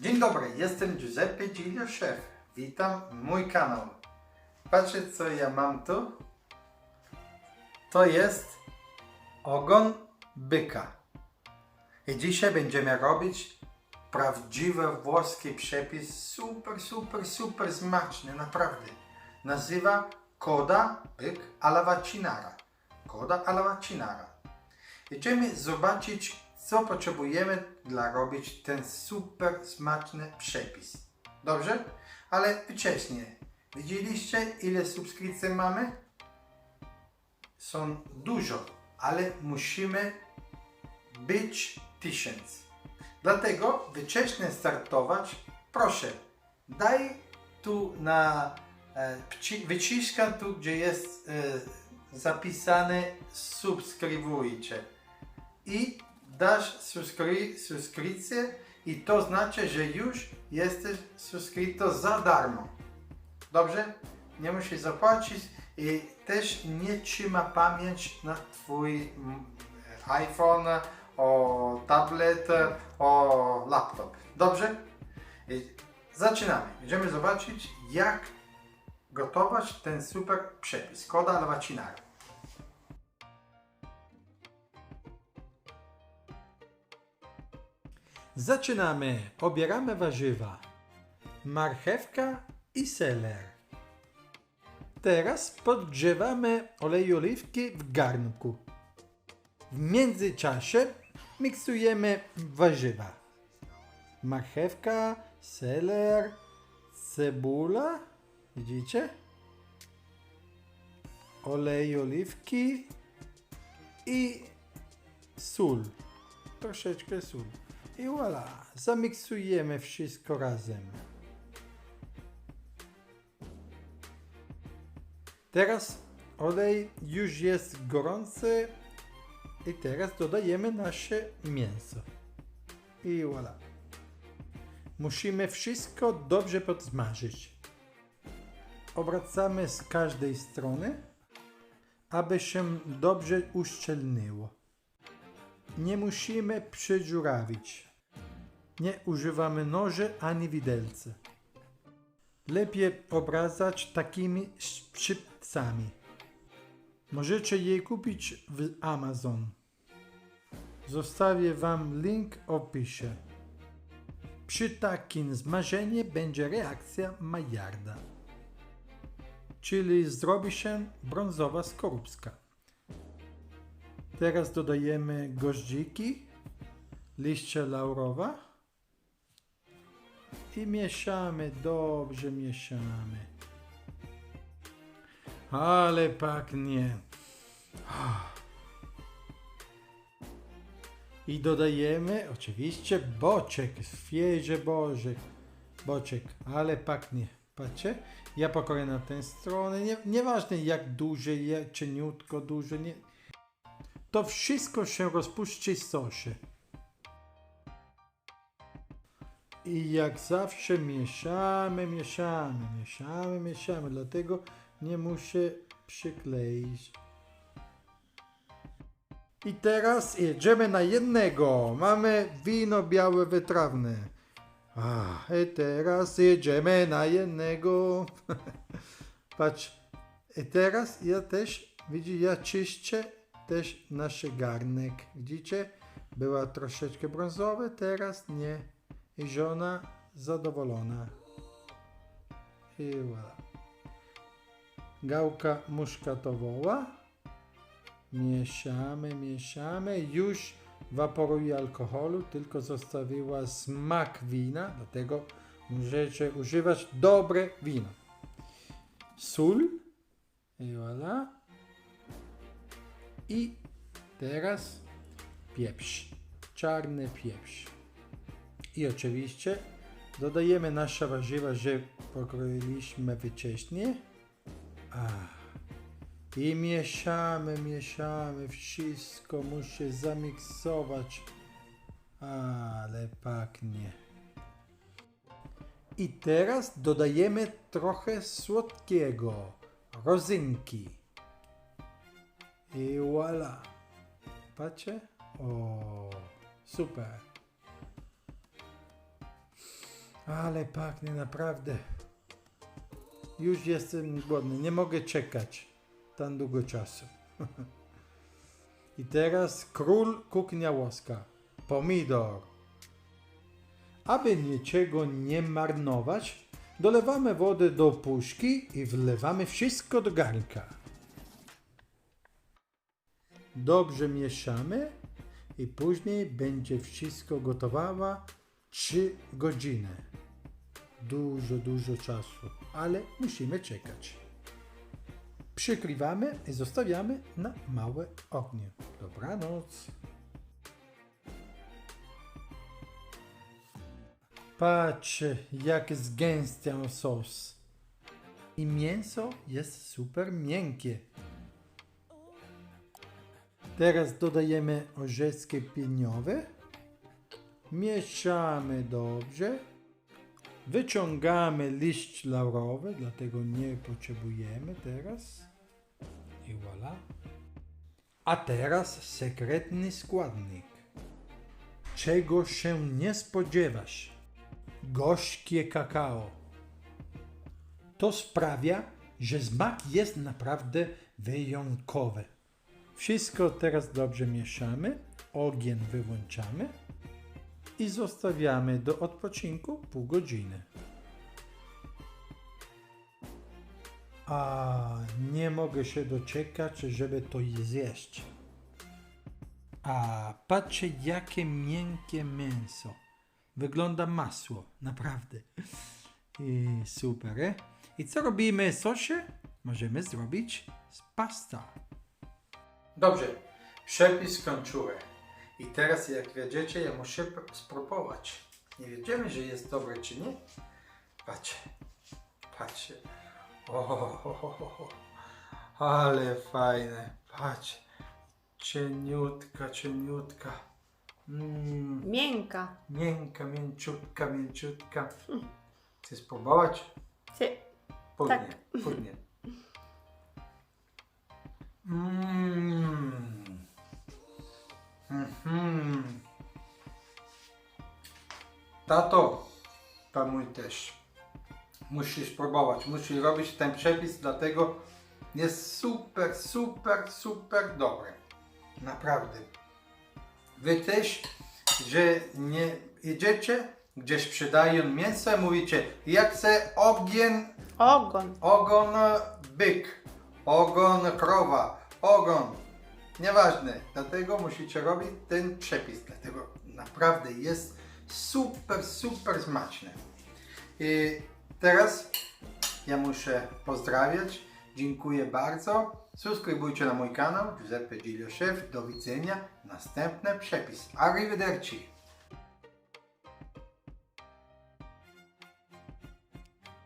Dzień dobry, jestem Giuseppe Giglio Chef. Witam mój kanał. Patrzcie co ja mam tu. To jest ogon byka. I dzisiaj będziemy robić prawdziwy włoski przepis. Super, super, super smaczny, naprawdę. Nazywa Coda byk alla vaccinara. Coda alla vaccinara. Idziemy zobaczyć, co potrzebujemy dla robić ten super smaczny przepis. Dobrze? Ale wcześniej, widzieliście ile subskrypcji mamy? Są dużo, ale musimy być tysiąc. Dlatego wcześniej startować, proszę, daj tu na e, wyciskam tu, gdzie jest e, zapisane subskrybujcie i dasz subskry- subskrypcję i to znaczy, że już jesteś subskryto za darmo. Dobrze? Nie musisz zapłacić i też nie trzyma pamięć na twój mm, iPhone, o tablet, o laptop. Dobrze? I zaczynamy. Będziemy zobaczyć jak gotować ten super przepis. Koda alla Zaczynamy. Obieramy warzywa. Marchewka i seler. Teraz podgrzewamy olej oliwki w garnku. W międzyczasie miksujemy warzywa. Marchewka, seler, cebula. Widzicie? Olej oliwki i sól. Troszeczkę sól. I voilà, zamiksujemy wszystko razem. Teraz olej już jest gorący i teraz dodajemy nasze mięso. I voilà. Musimy wszystko dobrze podsmażyć. Obracamy z każdej strony, aby się dobrze uszczelniło. Nie musimy przedziurawić. Nie używamy noży ani widelcy. Lepiej obracać takimi szczypcami. Możecie je kupić w Amazon. Zostawię Wam link w opisie. Przy takim smażeniu będzie reakcja Maillarda, czyli zrobi się brązowa skorupska. Teraz dodajemy goździki, liście laurowa i mieszamy, dobrze mieszamy. Ale pachnie. I dodajemy oczywiście boczek, świeży bożek, boczek, ale pachnie. Patrzcie, ja pokroję na tę stronę, nie, nieważne jak duże, jak cieniutko, duże, nie, to wszystko się rozpuści w sosie. I jak zawsze mieszamy, mieszamy, mieszamy, mieszamy, dlatego nie muszę przykleić. I teraz jedziemy na jednego. Mamy wino białe wytrawne. A, i teraz jedziemy na jednego. Patrz, i teraz ja też, widzi, ja czyszczę też nasz garnek. Widzicie? Była troszeczkę brązowa, teraz nie. I żona zadowolona. I voilà. Gałka muszkatowoła. Mieszamy, mieszamy. Już waporuje alkoholu, tylko zostawiła smak wina, dlatego możecie używać dobre wino. Sól. I voilà. I teraz pieprz, czarny pieprz. I oczywiście dodajemy nasze warzywa, że pokroiliśmy wcześniej. I mieszamy, mieszamy, wszystko musi zamiksować. Ale pachnie. I teraz dodajemy trochę słodkiego, rozynki. I voilà. Patrzcie? O, super. Ale pachnie naprawdę. Już jestem głodny, nie mogę czekać tam długo czasu. I teraz król kuchnia włoska. Pomidor. Aby niczego nie marnować, dolewamy wodę do puszki i wlewamy wszystko do garnka. Dobrze mieszamy i później będzie wszystko gotowało 3 godziny. Dużo, dużo czasu, ale musimy czekać. Przykrywamy i zostawiamy na małe ognie. Dobranoc. Patrzcie, jak zgęstiał sos. I mięso jest super miękkie. Teraz dodajemy orzeszki pieniowe. Mieszamy dobrze. Wyciągamy liść laurowy, dlatego nie potrzebujemy teraz. I voilà. A teraz sekretny składnik. Czego się nie spodziewasz? Gorzkie kakao. To sprawia, że smak jest naprawdę wyjątkowy. Wszystko teraz dobrze mieszamy, ogień wyłączamy i zostawiamy do odpoczynku pół godziny. A nie mogę się doczekać, żeby to zjeść. A patrzcie, jakie miękkie mięso. Wygląda masło, naprawdę. I super, e? I co robimy sosie? Możemy zrobić z pasta. Dobrze, przepis skończyłem. I teraz, jak wiedziecie, ja muszę spróbować. Nie wiedziemy, że jest dobre czy nie. Patrzcie, patrzcie. O, ale fajne. Patrz, cieniutka, cieniutka. Mm, Miękka. miękka, mięciutka, mięciutka. Chcesz spróbować? Ty. Później, Tak. później. Mm. Mhm. Tato, to mój też. Musisz próbować, musisz robić ten przepis, dlatego jest super, super, super dobry. Naprawdę. Wy też, że nie idziecie, gdzie sprzedają mięso i mówicie, ja chcę ogień Ogon. Ogon byk, ogon krowa, ogon. Nieważne, dlatego musicie robić ten przepis. Dlatego naprawdę jest super, super smaczny. I teraz ja muszę pozdrawiać. Dziękuję bardzo. Subskrybujcie na mój kanał Giuseppe Giglio Chef. Do widzenia. Następny przepis. Arrivederci.